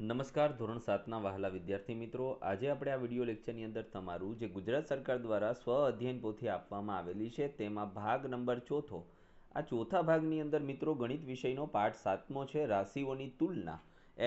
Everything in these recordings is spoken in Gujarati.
નમસ્કાર, ધોરણ સાતના વહાલા વિદ્યાર્થી મિત્રો. આજે આપણે આ વીડિયો લેક્ચરની અંદર તમારું જે ગુજરાત સરકાર દ્વારા સ્વ અધ્યયન પોથી આપવામાં આવેલી છે તેમાં ભાગ નંબર ચોથો. આ ચોથા ભાગની અંદર મિત્રો ગણિત વિષયનો પાઠ સાતમો છે, રાશિઓની તુલના.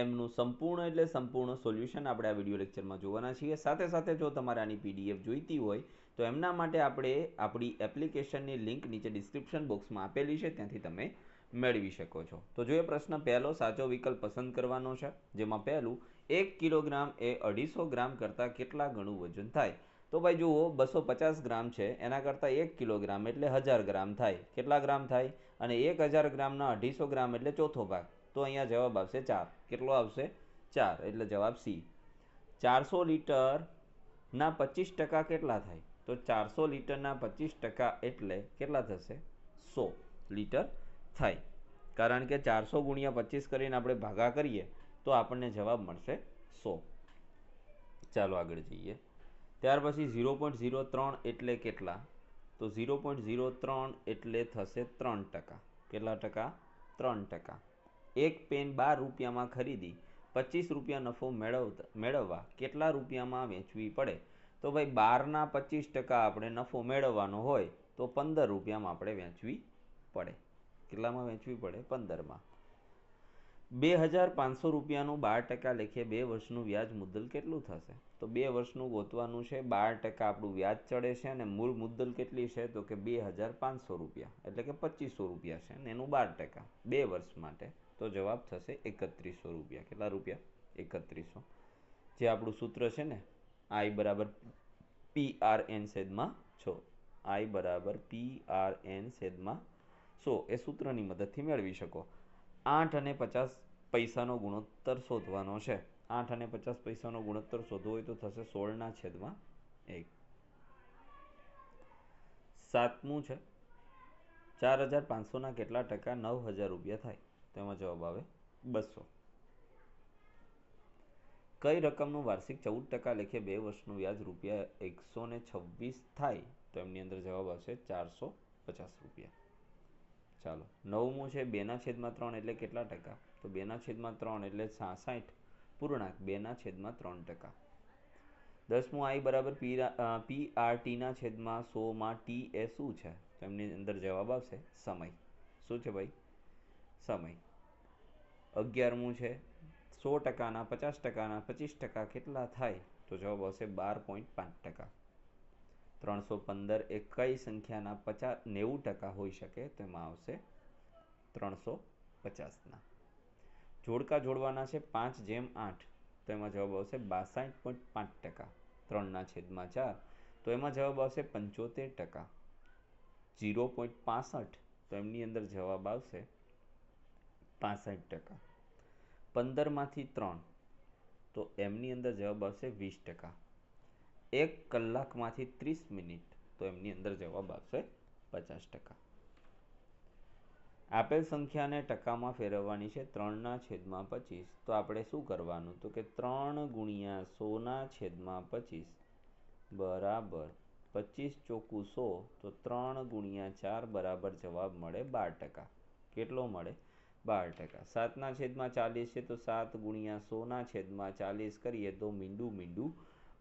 એમનું સંપૂર્ણ એટલે સંપૂર્ણ સોલ્યુશન આપણે આ વીડિયો લેક્ચરમાં જોવાના છીએ. સાથે સાથે જો તમારે આની પીડીએફ જોઈતી હોય, તો એમના માટે આપણે આપણી એપ્લિકેશનની લિંક નીચે ડિસ્ક્રિપ્શન બોક્સમાં આપેલી છે. ત્યાંથી તમે મેળવી શકો છો. તો જો એ પ્રશ્ન પહેલો સાચો વિકલ્પ પસંદ કરવાનો છે, જેમાં પહેલું, એક કિલોગ્રામ એ અઢીસો ગ્રામ કરતાં કેટલા ગણું વજન થાય? તો ભાઈ જુઓ, બસો પચાસ ગ્રામ છે, એના કરતાં એક કિલોગ્રામ એટલે હજાર ગ્રામ થાય. કેટલા ગ્રામ થાય? અને એક હજાર ગ્રામના અઢીસો ગ્રામ એટલે ચોથો ભાગ. તો અહીંયા જવાબ આવશે ચાર. કેટલો આવશે? ચાર. એટલે જવાબ સી. ચારસો લીટરના પચીસ ટકા કેટલા થાય? તો ચારસો લીટરના પચીસ ટકા એટલે કેટલા થશે? સો લીટર થાય. કારણ કે ચારસો ગુણ્યા પચીસ કરીને આપણે ભાગા કરીએ, તો આપણને જવાબ મળશે સો. ચાલો આગળ જઈએ. ત્યાર પછી ઝીરો પોઈન્ટ ઝીરો ત્રણ એટલે કેટલા? તો ઝીરો પોઈન્ટ ઝીરો ત્રણ એટલે થશે ત્રણ ટકા. કેટલા ટકા? ત્રણ ટકા. એક પેન બાર રૂપિયામાં ખરીદી, પચીસ રૂપિયા નફો મેળવતા, મેળવવા કેટલા રૂપિયામાં વેચવી પડે? તો ભાઈ બારના પચીસ ટકા આપણે નફો મેળવવાનો હોય, તો પંદર રૂપિયામાં આપણે વેચવી પડે. કેટલામાં વેચવી પડે પંદરમાં. બે હજાર પાંચસો રૂપિયાનું બાર ટકા લેખે બે વર્ષનું વ્યાજ મુદ્દલ કેટલું થશે? તો બે વર્ષનું ગોતવાનું છે, બાર ટકા આપણું વ્યાજ ચડે છે અને મૂળ મુદ્દલ કેટલી છે? તો કે બે હજાર પાંચસો રૂપિયા, એટલે કે પચીસો રૂપિયા છે અને એનું બાર ટકા. બે વર્ષ માટે તો જવાબ થશે એકત્રીસો રૂપિયા. કેટલા રૂપિયા? એકત્રીસો. જે આપણું સૂત્ર છે ને, આઈ બરાબર પી આર એન છેદમાં છો. આઈ બરાબર પી આર એન છેદમાં સો એ સૂત્રની મદદથી મેળવી શકો. આઠ અને પચાસ પૈસાનો ગુણોત્તર શોધવાનો છે. આઠ અને પચાસ પૈસાનો ગુણોત્તર શોધવો હોય તો થશે સોળના છેદમાં એક. સાતમું છે. ચાર હજાર પાંચસોના કેટલા ટકા નવ હજાર રૂપિયા થાય? તેમાં જવાબ આવે બસો. કઈ રકમનું વાર્ષિક ચૌદ ટકા લેખે બે વર્ષનું વ્યાજ રૂપિયા એકસો ને છવ્વીસ થાય? તો એમની અંદર જવાબ આવશે ચારસો પચાસ રૂપિયા. ચાલો. નવમું છે બેના છેદમાં ત્રણ એટલે કેટલા ટકા? તો બેના છેદમાં ત્રણ એટલે સાસઠ પૂર્ણાંક બેના છેદમાં ત્રણ ટકા. દસમું, આઈ બરાબર પી પી આર ટીના છેદમાં સોમાં ટી એ શું છે? તો એમની અંદર જવાબ આવશે સમય. શું છે ભાઈ? સમય. અગિયારમું છે સો ટકાના, પચાસ ટકાના, પચીસ ટકા કેટલા થાય? તો જવાબ આવશે બાર પોઈન્ટ પાંચ ટકા. ત્રણસો પંદર એ કઈ સંખ્યાના પચાસ નેવું ટકા હોઈ શકે તેમાં આવશે ત્રણસો પચાસના. જોડકા જોડવાના છે પાંચ જેમ આઠ, તો એમાં જવાબ આવશે બાસઠ પોઈન્ટ પાંચ ટકા. ત્રણના છેદમાં ચાર, તો એમાં જવાબ આવશે પંચોતેર ટકા. જીરો પોઈન્ટ પાસઠ, તો એમની અંદર જવાબ આવશે પાસઠ ટકા. પંદરમાંથી ત્રણ, તો એમની અંદર જવાબ આવશે વીસ ટકા. એક કલાકમાંથી ત્રીસ મિનિટ. તો એમની અંદર જવાબ આવશે પચાસ ટકા. આપેલ સંખ્યાને ટકામાં ફેરવવાની છે ત્રણના છેદમાં પચીસ. તો આપણે શું કરવાનું? તો કે ત્રણ ગુણ્યા સોના છેદમાં પચીસ. બરાબર. પચીસ ચોખ્ખું સો, તો ત્રણ ગુણ્યા ચાર બરાબર જવાબ મળે બાર ટકા. કેટલો મળે? બાર ટકા. સાતના છેદમાં ચાલીસ છે, તો સાત ગુણ્યા સોના છેદમાં ચાલીસ કરીએ તો મીંડું મીંડું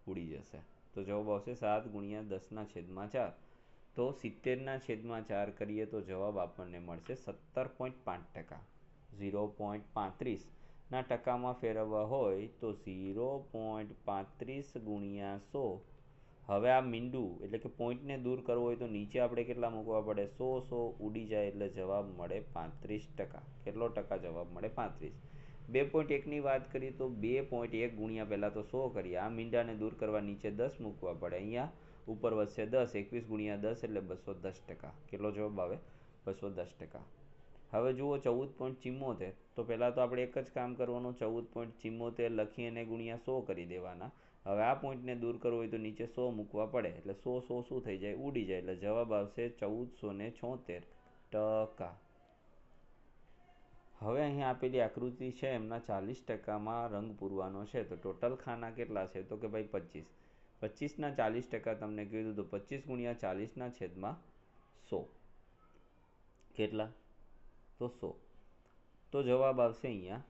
ઉડી જશે. તો જવાબ આવશે સાત ગુણ્યા દસના છેદમાં ચાર. તો સિત્તેરના છેદમાં ચાર કરીએ તો જવાબ આપણને મળશે સત્તર પોઈન્ટ પાંચ ટકા. ઝીરો પોઈન્ટ પાંત્રીસના ટકામાં ફેરવવા હોય તો ઝીરો પોઈન્ટ પાંત્રીસ ગુણ્યા સો. હવે આ મીંડું, એટલે કે પોઈન્ટને દૂર કરવો હોય તો નીચે આપણે કેટલા મૂકવા પડે? સો સો ઉડી જાય એટલે જવાબ મળે પાંત્રીસ ટકા. કેટલો ટકા જવાબ મળે? પાંત્રીસ. બે પોઈન્ટ એકની વાત કરીએ તો બે પોઈન્ટ એક ગુણ્યા પહેલાં તો સો કરીએ. આ મીંડાને દૂર કરવા નીચે દસ મૂકવા પડે. અહીંયા ઉપર વધશે દસ, એકવીસ ગુણ્યા દસ એટલે બસો દસ ટકા. કેટલો જવાબ આવે? બસો દસ ટકા. હવે જુઓ ચૌદ પોઈન્ટ ચિમ્મોતેર. તો પહેલાં તો આપણે એક જ કામ કરવાનું, ચૌદ પોઈન્ટ ચિમ્મોતેર લખી અને ગુણ્યા સો કરી દેવાના. હવે આ પોઈન્ટને દૂર કરવો હોય તો નીચે સો મૂકવા પડે. એટલે સો સો શું થઈ જાય? ઉડી જાય. એટલે જવાબ આવશે ચૌદસો ને છોતેર ટકા. હવે અહીં આપેલી આકૃતિ છે, એમના ચાલીસ ટકામાં રંગ પૂરવાનો છે. તો ટોટલ ખાના કેટલા છે? તો કે ભાઈ પચીસ. પચીસના ચાલીસ ટકા તમને કીધું તો પચીસ ગુણ્યા ચાલીસના છેદમાં સો. કેટલા? તો સો. તો જવાબ આવશે અહીંયા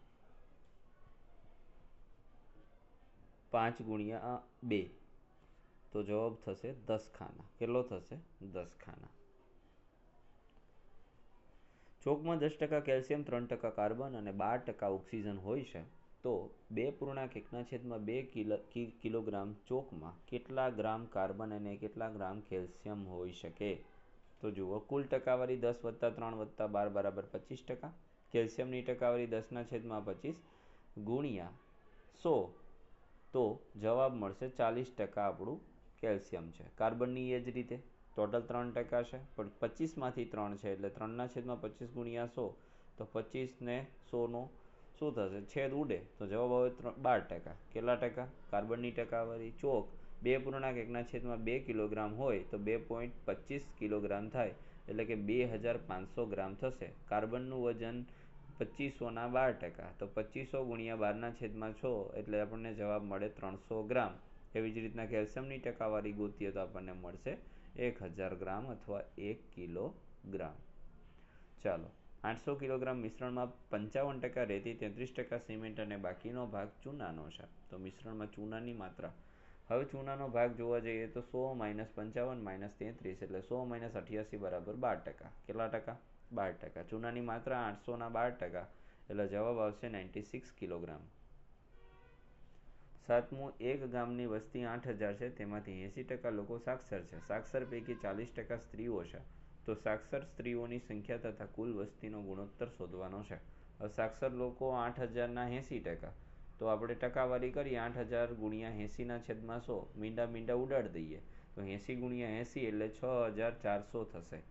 પાંચ ગુણ્યા બે. તો જવાબ થશે દસ ખાના. કેટલો થશે? દસ ખાના. ચોકમાં દસ ટકા કેલ્શિયમ, ત્રણ ટકા કાર્બન અને બાર ટકા ઓક્સિજન હોય છે, તો બે પૂર્ણાંક એકના છેદમાં બે કિલોગ્રામ ચોકમાં કેટલા ગ્રામ કાર્બન અને કેટલા ગ્રામ કેલ્શિયમ હોઈ શકે? તો જુઓ, કુલ ટકાવારી દસ વત્તા ત્રણ વત્તા બાર બરાબર પચીસ ટકા, કેલ્શિયમની ટકાવારી દસના છેદમાં પચીસ ગુણ્યા સો, તો જવાબ મળશે ચાલીસ ટકા આપણું કેલ્શિયમ છે. કાર્બનની એ જ રીતે ટોટલ ત્રણ ટકા છે, પણ પચીસમાંથી ત્રણ છે, એટલે ત્રણના છેદમાં પચીસ ગુણ્યા સો, તો પચીસ ને સોનો શું થશે? છેદ ઉડે, તો જવાબ આવે બાર ટકા. કેટલા ટકા? કાર્બનની ટકાવારી. ચોક, બે પૂર્ણાંક એકના છેદમાં બે કિલોગ્રામ હોય, તો બે પોઈન્ટ પચીસ કિલોગ્રામ થાય, એટલે કે બે હજાર પાંચસો ગ્રામ થશે. કાર્બનનું વજન પચીસોના બાર ટકા, તો પચીસો ગુણ્યા બારના છેદમાં છ, એટલે આપણને જવાબ મળે ત્રણસો ગ્રામ. એવી જ રીતના કેલ્શિયમની ટકાવારી ગોતીએ તો આપણને મળશે એક હજાર ગ્રામ અથવા એક કિલોગ્રામ ચાલો, આઠસો કિલોગ્રામ મિશ્રણમાં પંચાવન ટકા રેતી, તેત્રીસ ટકા સિમેન્ટ અને બાકીનો ભાગ ચૂનાનો છે. તો મિશ્રણમાં ચૂનાની માત્રા. હવે ચૂનાનો ભાગ જોવા જઈએ તો સો માઇનસ પંચાવન માઇનસ તેત્રીસ એટલે સો માઇનસ અઠ્યાસી બરાબર બાર ટકા. કેટલા ટકા? બાર ટકા. ચૂનાની માત્રા આઠસોના બાર ટકા એટલે જવાબ આવશે નાઇન્ટી સિક્સ કિલોગ્રામ સાતમું, એક ગામની વસ્તી આઠ હજાર છે, તેમાંથી એંસી ટકા લોકો સાક્ષર છે. સાક્ષર પૈકી ચાલીસ ટકા સ્ત્રીઓ છે. તો સાક્ષર સ્ત્રીઓની સંખ્યા તથા કુલ વસ્તીનો ગુણોત્તર શોધવાનો છે. સાક્ષર લોકો આઠ હજારના એંસી ટકા. તો આપણે ટકાવારી કરીએ આઠ હજાર ગુણ્યા એંસીના છેદમાં સો, મીંડા મીંડા ઉડાડી દઈએ. તો એંસી ગુણ્યા એંસી એટલે છ હજાર ચારસો થશે.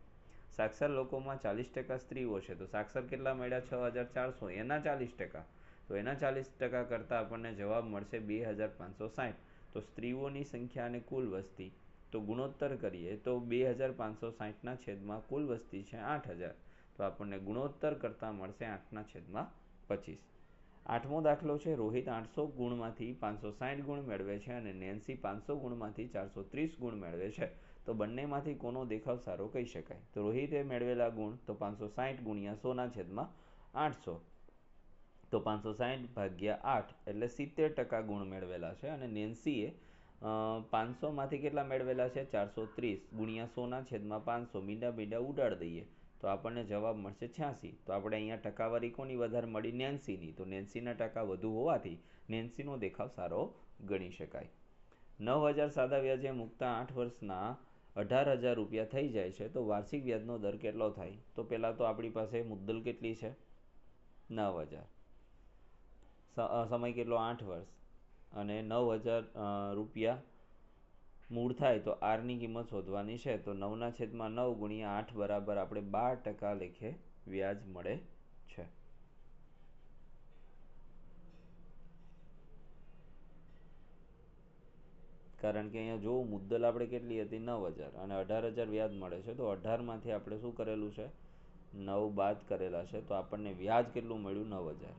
સાક્ષર લોકોમાં ચાલીસ ટકા સ્ત્રીઓ છે. તો સાક્ષર કેટલા મળ્યા? છ હજાર ચારસો. એના ચાલીસ ટકા. તો એના ચાલીસ ટકા કરતાં આપણને જવાબ મળશે બે હજાર પાંચસો સાઠ તો સ્ત્રીઓની સંખ્યા અને કુલ વસ્તી. તો ગુણોત્તર કરીએ તો બે હજાર પાંચસો સાઠના છેદમાં કુલ વસ્તી છે આઠ હજાર. તો આપણને ગુણોત્તર કરતાં મળશે આઠના છેદમાં પચીસ. આઠમો દાખલો છે, રોહિત આઠસો ગુણમાંથી પાંચસો સાઠ ગુણ મેળવે છે અને નેન્સી પાંચસો ગુણમાંથી ચારસો ત્રીસ ગુણ મેળવે છે. તો બંનેમાંથી કોનો દેખાવ સારો કહી શકાય? તો રોહિતે મેળવેલા ગુણ તો પાંચસો સાઠ ગુણ્યા સોના છેદમાં આઠસો. તો પાંચસો સાહીઠ ભાગ્યા આઠ એટલે સિત્તેર ટકા ગુણ મેળવેલા છે અને નેન્સીએ પાંચસોમાંથી કેટલા મેળવેલા છે? ચારસો ત્રીસ ગુણ્યા સોના છેદમાં પાંચસો. મીંડા મીંડા ઉડાડી દઈએ. તો આપણને જવાબ મળશે છ્યાસી. તો આપણે અહીંયા ટકાવારી કોની વધારે મળી? નેન્સીની. તો નેન્સીના ટકા વધુ હોવાથી નેન્સીનો દેખાવ સારો ગણી શકાય. નવ હજાર સાદા વ્યાજે મૂકતા આઠ વર્ષના અઢાર હજાર રૂપિયા થઈ જાય છે. તો વાર્ષિક વ્યાજનો દર કેટલો થાય? તો પહેલાં તો આપણી પાસે મુદ્દલ કેટલી છે? નવ હજાર. સમય કેટલો? આઠ વર્ષ. અને નવ હજાર રૂપિયા મૂળ થાય તો આરની કિંમત શોધવાની છે. તો નવના છેદમાં નવ ગુણ્યા આઠ બરાબર આપણે બાર ટકા લેખે વ્યાજ મળે છે. કારણ કે અહીંયા જો મુદ્દલ આપણે કેટલી હતી? નવ હજાર. અને અઢાર હજાર વ્યાજ મળે છે. તો અઢારમાંથી આપણે શું કરેલું છે? નવ બાદ કરેલા છે. તો આપણને વ્યાજ કેટલું મળ્યું? નવ હજાર.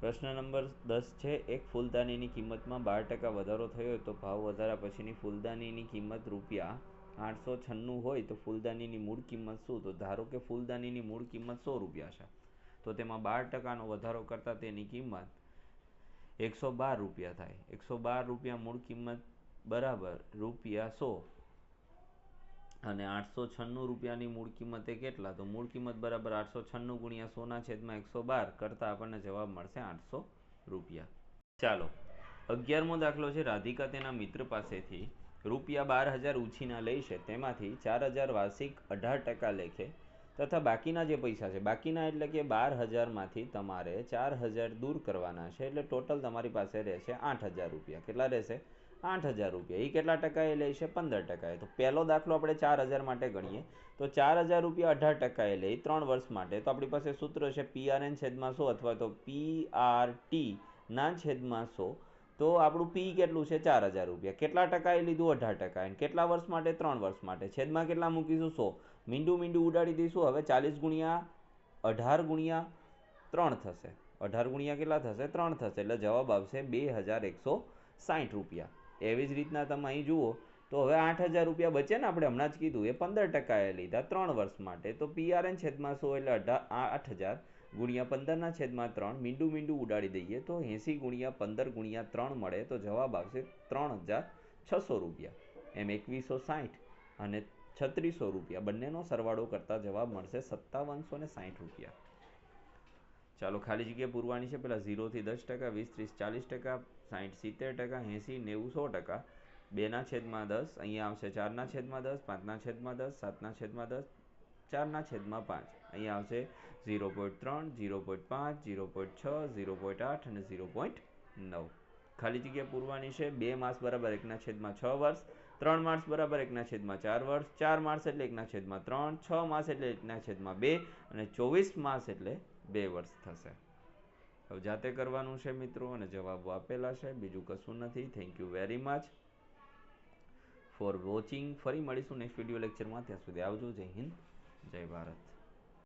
પ્રશ્ન નંબર દસ છે, એક ફૂલદાનીની કિંમતમાં બાર ટકા વધારો થયો તો ભાવ વધારા પછીની ફૂલદાનીની કિંમત રૂપિયા આઠસો છન્નું હોય તો ફૂલદાનીની મૂળ કિંમત શું? તો ધારો કે ફૂલદાનીની મૂળ કિંમત સો રૂપિયા છે, તો તેમાં બાર ટકાનો વધારો કરતાં તેની કિંમત એકસો બાર રૂપિયા થાય. એકસો બાર રૂપિયા મૂળ કિંમત બરાબર રૂપિયા સો. અને આઠસો છન્નું રૂપિયાની મૂળ કિંમતે કેટલા? તો મૂળ કિંમત બરાબર આઠસો છન્નું ગુણ્યા સોના છેદમાં એકસો બાર કરતાં આપણને જવાબ મળશે આઠસો રૂપિયા. ચાલો, અગિયારમો દાખલો છે રાધિકા તેના મિત્ર પાસેથી રૂપિયા બાર હજાર ઉછીના લે તેમાંથી ચાર હજાર વાર્ષિક અઢાર ટકા લેખે તથા બાકીના જે પૈસા છે, બાકીના એટલે કે બાર હજારમાંથી તમારે ચાર હજાર દૂર કરવાના છે એટલે ટોટલ તમારી પાસે રહેશે આઠ હજાર રૂપિયા. કેટલા રહેશે? આઠ હજાર રૂપિયા. એ કેટલા ટકાએ લે છે? પંદર ટકાએ. તો પહેલો દાખલો આપણે ચાર હજાર માટે ગણીએ. તો ચાર હજાર રૂપિયા અઢાર ટકાએ લે. ત્રણ વર્ષ માટે. તો આપણી પાસે સૂત્ર છે પી આર એન છેદમાં સો અથવા તો પી આર ટી ના છેદમાં સો. તો આપણું પી કેટલું છે? ચાર હજાર રૂપિયા. કેટલા ટકાએ લીધું? અઢાર ટકા કેટલા વર્ષ માટે? ત્રણ વર્ષ માટે. છેદમાં કેટલા મૂકીશું? સો. મીંડું મીંડું ઉડાડી દઈશું. હવે ચાલીસ ગુણ્યા અઢાર ગુણ્યા ત્રણ થશે. અઢાર ગુણ્યા કેટલા થશે? ત્રણ થશે. એટલે જવાબ આવશે બે હજાર એકસો સાઠ રૂપિયા. એવી જ રીતના તમે અહીં જુઓ, તો હવે આઠ હજાર રૂપિયા બચે ને આપણે હમણાં જ કીધું, એ પંદર ટકાએ લીધા ત્રણ વર્ષ માટે. તો પીઆરએન છેદમાં સો એટલે અઢાર આઠ હજાર ગુણ્યા પંદરના છેદમાં ત્રણ, મીંડું મીંડું ઉડાડી દઈએ તો એંસી ગુણ્યા પંદર ગુણ્યા ત્રણ મળે, તો જવાબ આવશે ત્રણ હજાર છસો રૂપિયા. એમ એકવીસો સાઠ અને છત્રીસો રૂપિયા. બંનેનો સરવાળો કરતા જવાબ મળશે સત્તાવનસો ને સાઠ રૂપિયા. ચાલો ખાલી જગ્યા પૂરવાની છે. પહેલાં ઝીરોથી દસ ટકા, વીસ, ત્રીસ, ચાલીસ ટકા સાઠ સિત્તેર ટકા, એંસી, નેવું, સો ટકા. બેના છેદમાં દસ, અહીંયા આવશે ચારના છેદમાં દસ પાંચના છેદમાં દસ સાતના છેદમાં દસ ચારના છેદમાં પાંચ. અહીંયા આવશે ઝીરો પોઈન્ટ ત્રણ, ઝીરો પોઈન્ટ પાંચ, ઝીરો પોઈન્ટ છ, ઝીરો પોઈન્ટ આઠ અને ઝીરો પોઈન્ટ નવ. ખાલી જગ્યા પૂરવાની છે. બે માસ બરાબર એકના છેદમાં છ વર્ષ, ત્રણ માસ બરાબર એકના છેદમાં ચાર વર્ષ, ચાર માસ એટલે એકના છેદમાં ત્રણ, છ માસ એટલે એકના છેદમાં બે અને ચોવીસ માસ એટલે બે વર્ષ થશે. હવે જાતે કરવાનું છે મિત્રો અને જવાબો આપેલા છે. બીજું કશું નથી. Thank you very much for watching ફરી મળીશું નેક્સ્ટ વીડિયો લેક્ચરમાં ત્યાં સુધી આવજો. જય હિન્દ. જય ભારત.